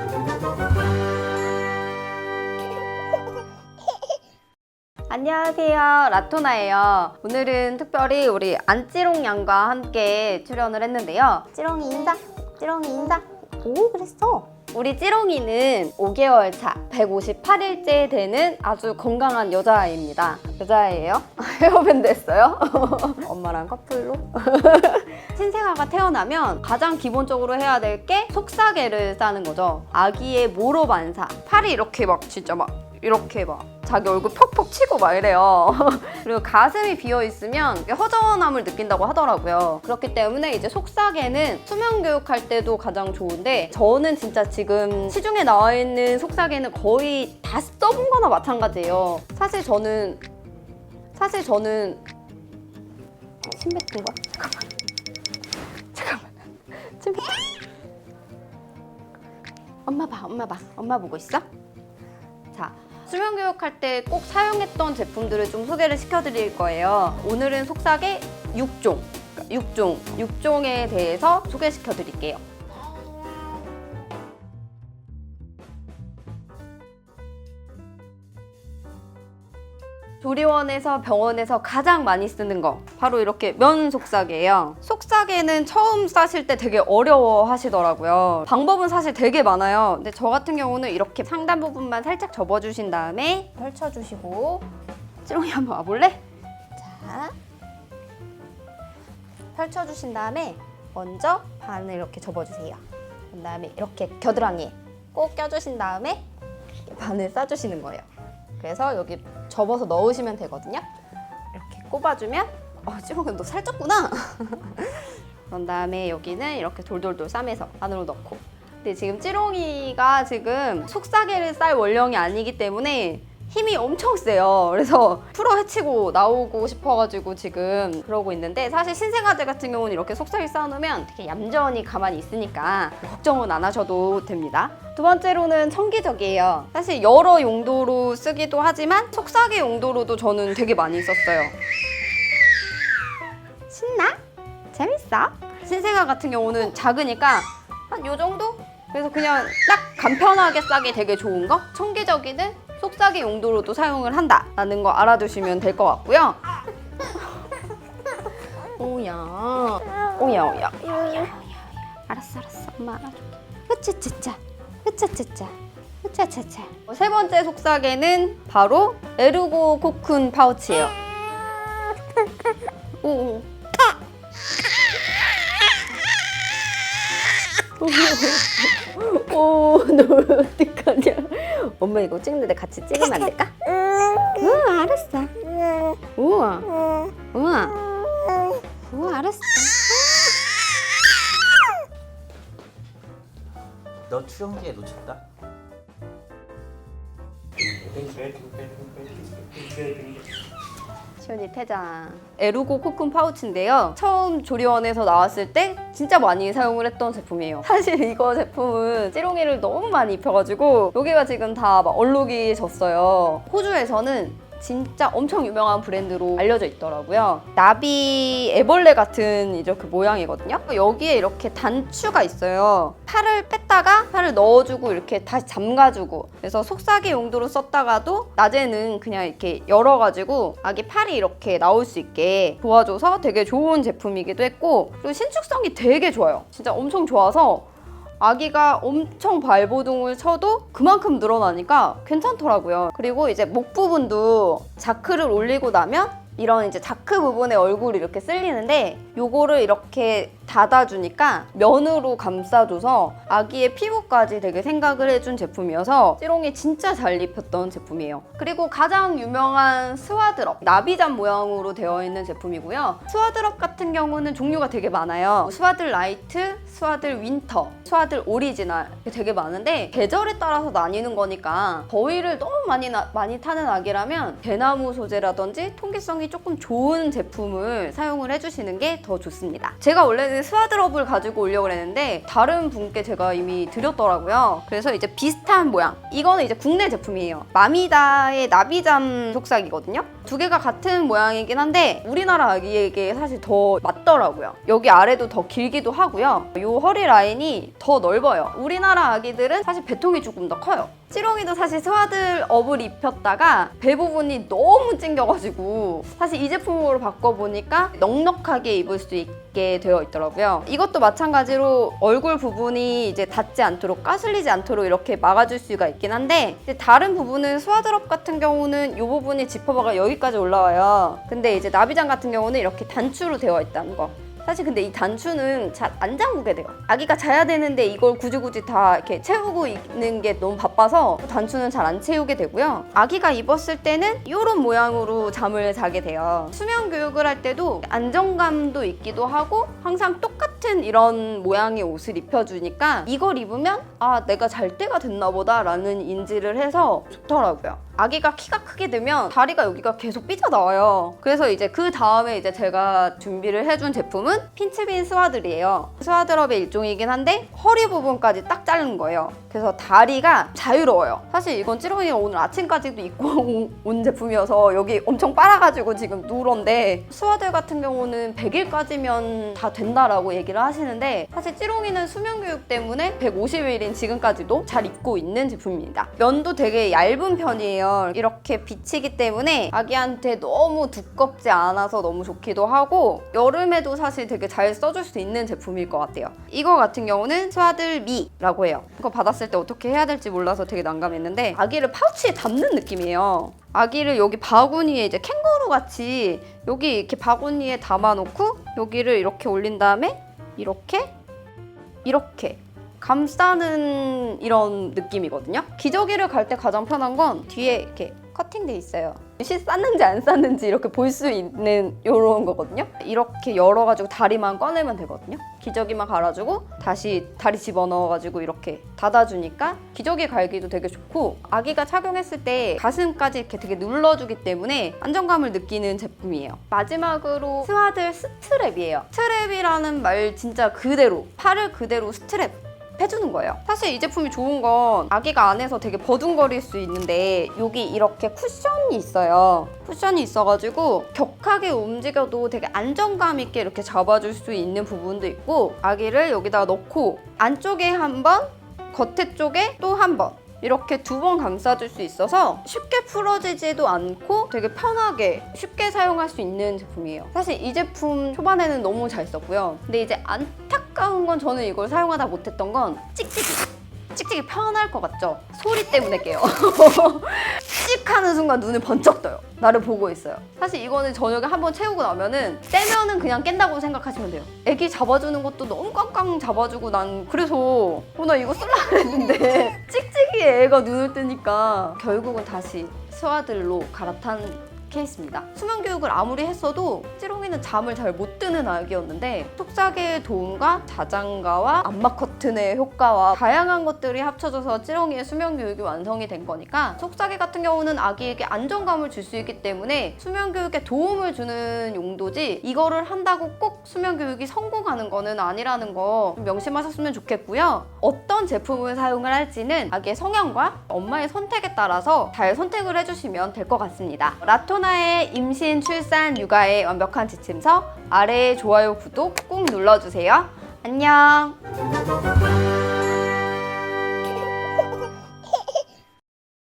안녕하세요. 라토나예요. 오늘은 특별히 우리 안찌롱 양과 함께 출연을 했는데요. 찌롱이 인사, 찌롱이 인사. 오, 그랬어. 우리 찌롱이는 5개월 차, 158일째 되는 아주 건강한 여자아이입니다. 여자아이예요? 헤어밴드 했어요? 엄마랑 커플로? 신생아가 태어나면 가장 기본적으로 해야 될 게 속사계를 싸는 거죠. 아기의 모로 반사. 팔이 이렇게 막 진짜 막 이렇게 막 자기 얼굴 퍽퍽 치고 막 이래요. 그리고 가슴이 비어 있으면 허전함을 느낀다고 하더라고요. 그렇기 때문에 이제 속사계는 수면 교육할 때도 가장 좋은데 저는 진짜 지금 시중에 나와 있는 속사계는 거의 다 써본 거나 마찬가지예요. 사실 저는 사실 저는 침 뱉은 거 잠깐만 잠깐만 침 뱉... 엄마 봐 엄마 봐 엄마 보고 있어? 자 수면 교육할 때 꼭 사용했던 제품들을 좀 소개를 시켜드릴 거예요. 오늘은 속삭의 6종, 6종, 6종에 대해서 소개시켜 드릴게요. 조리원에서 병원에서 가장 많이 쓰는 거 바로 이렇게 면 속삭이에요. 속삭이는 처음 싸실 때 되게 어려워 하시더라고요. 방법은 사실 되게 많아요. 근데 저 같은 경우는 이렇게 상단 부분만 살짝 접어주신 다음에 펼쳐주시고 찌롱이 한번 와볼래? 자 펼쳐주신 다음에 먼저 반을 이렇게 접어주세요. 그 다음에 이렇게 겨드랑이에 꼭 껴주신 다음에 반을 싸주시는 거예요. 그래서 여기 접어서 넣으시면 되거든요. 이렇게 꼽아주면 어, 찌롱이 너 살쪘구나. 그런 다음에 여기는 이렇게 돌돌돌 싸매서 안으로 넣고. 근데 지금 찌롱이가 지금 속사계를 쌀 원령이 아니기 때문에 힘이 엄청 세요. 그래서 풀어 헤치고 나오고 싶어가지고 지금 그러고 있는데 사실 신생아들 같은 경우는 이렇게 속삭이 쌓아놓으면 되게 얌전히 가만히 있으니까 걱정은 안 하셔도 됩니다. 두 번째로는 청기적이에요. 사실 여러 용도로 쓰기도 하지만 속삭이 용도로도 저는 되게 많이 썼어요. 신나? 재밌어? 신생아 같은 경우는 작으니까 한 요 정도? 그래서 그냥 딱 간편하게 싸기 되게 좋은 거? 청기저귀는 속삭이 용도로도 사용을 한다라는 거 알아두시면 될 것 같고요. 오야, 오야, 오야. 알았어, 알았어. 엄마. 으차차차, 으차차차, 으차차차. 세 번째 속삭이는 바로 에르고 코쿤 파우치예요. 오, 오. 오, 너 어떡하냐. 엄마 이거 찍는데 같이 찍으면 안 될까? 응, 알았어. 우와, 우와, 우와, 알았어. 너 출연기에 놓쳤다. 시원이 퇴장. 에루고 코쿤 파우치인데요. 처음 조리원에서 나왔을 때 진짜 많이 사용을 했던 제품이에요. 사실 이거 제품은 찌롱이를 너무 많이 입혀가지고 여기가 지금 다막 얼룩이 졌어요. 호주에서는 진짜 엄청 유명한 브랜드로 알려져 있더라고요. 나비 애벌레 같은 이제 그 모양이거든요. 여기에 이렇게 단추가 있어요. 팔을 뺐다가 팔을 넣어주고 이렇게 다시 잠가주고 그래서 속삭이 용도로 썼다가도 낮에는 그냥 이렇게 열어가지고 아기 팔이 이렇게 나올 수 있게 도와줘서 되게 좋은 제품이기도 했고 그리고 신축성이 되게 좋아요. 진짜 엄청 좋아서 아기가 엄청 발버둥을 쳐도 그만큼 늘어나니까 괜찮더라고요. 그리고 이제 목 부분도 자크를 올리고 나면 이런 이제 자크 부분에 얼굴이 이렇게 쓸리는데 요거를 이렇게 닫아주니까 면으로 감싸줘서 아기의 피부까지 되게 생각을 해준 제품이어서 찌롱이 진짜 잘 입혔던 제품이에요. 그리고 가장 유명한 스와드럽 나비잠 모양으로 되어 있는 제품이고요. 스와드럽 같은 경우는 종류가 되게 많아요. 스와들 라이트, 스와들 윈터, 스와들 오리지널 되게 많은데 계절에 따라서 나뉘는 거니까 더위를 너무 많이 나- 많이 타는 아기라면 대나무 소재라든지 통기성이 조금 좋은 제품을 사용을 해주시는 게 더 좋습니다. 제가 원래는 스와드럽을 가지고 오려고 했는데 다른 분께 제가 이미 드렸더라고요. 그래서 이제 비슷한 모양. 이거는 이제 국내 제품이에요. 마미다의 나비잠 속삭이거든요. 두 개가 같은 모양이긴 한데 우리나라 아기에게 사실 더 맞더라고요. 여기 아래도 더 길기도 하고요. 이 허리 라인이 더 넓어요. 우리나라 아기들은 사실 배통이 조금 더 커요. 찌롱이도 사실 스와들 업을 입혔다가 배 부분이 너무 찡겨가지고 사실 이 제품으로 바꿔보니까 넉넉하게 입을 수 있게 되어 있더라고요. 이것도 마찬가지로 얼굴 부분이 이제 닿지 않도록 까슬리지 않도록 이렇게 막아줄 수가 있긴 한데 다른 부분은 스와드럽 같은 경우는 이 부분이 지퍼바가 여기 까지 올라와요. 근데 이제 나비장 같은 경우는 이렇게 단추로 되어 있다는 거. 사실 근데 이 단추는 잘 안 잠그게 돼요. 아기가 자야 되는데 이걸 굳이 굳이 다 이렇게 채우고 있는 게 너무 바빠서 단추는 잘 안 채우게 되고요. 아기가 입었을 때는 이런 모양으로 잠을 자게 돼요. 수면 교육을 할 때도 안정감도 있기도 하고 항상 똑같은 이런 모양의 옷을 입혀주니까 이걸 입으면 아 내가 잘 때가 됐나 보다라는 인지를 해서 좋더라고요. 아기가 키가 크게 되면 다리가 여기가 계속 삐져나와요. 그래서 이제 그 다음에 이제 제가 준비를 해준 제품은 핀츠빈 스와들이에요. 스와드럽의 일종이긴 한데 허리 부분까지 딱 자른 거예요. 그래서 다리가 자유로워요. 사실 이건 찌롱이가 오늘 아침까지도 입고 온 제품이어서 여기 엄청 빨아가지고 지금 누런데 스와드 같은 경우는 100일까지면 다 된다라고 얘기를 하시는데 사실 찌롱이는 수면 교육 때문에 150일인 지금까지도 잘 입고 있는 제품입니다. 면도 되게 얇은 편이에요. 이렇게 비치기 때문에 아기한테 너무 두껍지 않아서 너무 좋기도 하고 여름에도 사실 되게 잘 써줄 수 있는 제품일 것 같아요. 이거 같은 경우는 스와들미라고 해요. 이거 받았을 때 어떻게 해야 될지 몰라서 되게 난감했는데 아기를 파우치에 담는 느낌이에요. 아기를 여기 바구니에 이제 캥거루 같이 여기 이렇게 바구니에 담아놓고 여기를 이렇게 올린 다음에 이렇게 이렇게 감싸는 이런 느낌이거든요. 기저귀를 갈 때 가장 편한 건 뒤에 이렇게 커팅돼 있어요. 시 쌌는지 안 쌌는지 이렇게 볼 수 있는 이런 거거든요. 이렇게 열어가지고 다리만 꺼내면 되거든요. 기저귀만 갈아주고 다시 다리 집어넣어가지고 이렇게 닫아주니까 기저귀 갈기도 되게 좋고 아기가 착용했을 때 가슴까지 이렇게 되게 눌러주기 때문에 안정감을 느끼는 제품이에요. 마지막으로 스와들 스트랩이에요. 스트랩이라는 말 진짜 그대로 팔을 그대로 스트랩 해주는 거예요. 사실 이 제품이 좋은 건 아기가 안에서 되게 버둥거릴 수 있는데 여기 이렇게 쿠션이 있어요. 쿠션이 있어가지고 격하게 움직여도 되게 안정감 있게 이렇게 잡아줄 수 있는 부분도 있고 아기를 여기다가 넣고 안쪽에 한 번, 겉에 쪽에 또 한 번. 이렇게 두 번 감싸줄 수 있어서 쉽게 풀어지지도 않고 되게 편하게 쉽게 사용할 수 있는 제품이에요. 사실 이 제품 초반에는 너무 잘 썼고요. 근데 이제 안타까운 건 저는 이걸 사용하다 못했던 건 찍찍이. 찍찍이 편할 것 같죠? 소리 때문에 깨요. 찍 하는 순간 눈을 번쩍 떠요. 나를 보고 있어요. 사실 이거는 저녁에 한번 채우고 나면은 떼면은 그냥 깬다고 생각하시면 돼요. 애기 잡아주는 것도 너무 깡깡 잡아주고 난 그래서 어, 나 이거 쓸라 그랬는데 찍찍이 애가 눈을 뜨니까 결국은 다시 스와들로 갈아탄 케이스입니다. 수면 교육을 아무리 했어도 찌롱이는 잠을 잘 못 드는 아기였는데 속삭이의 도움과 자장가와 암막 커튼의 효과와 다양한 것들이 합쳐져서 찌롱이의 수면 교육이 완성이 된 거니까 속삭이 같은 경우는 아기에게 안정감을 줄 수 있기 때문에 수면 교육에 도움을 주는 용도지 이거를 한다고 꼭 수면 교육이 성공하는 거는 아니라는 거좀 명심하셨으면 좋겠고요. 어떤 제품을 사용을 할지는 아기의 성향과 엄마의 선택에 따라서 잘 선택을 해주시면 될 것 같습니다. 라 토나의 임신, 출산, 육아의 완벽한 지침서 아래에 좋아요, 구독 꾹 눌러주세요. 안녕!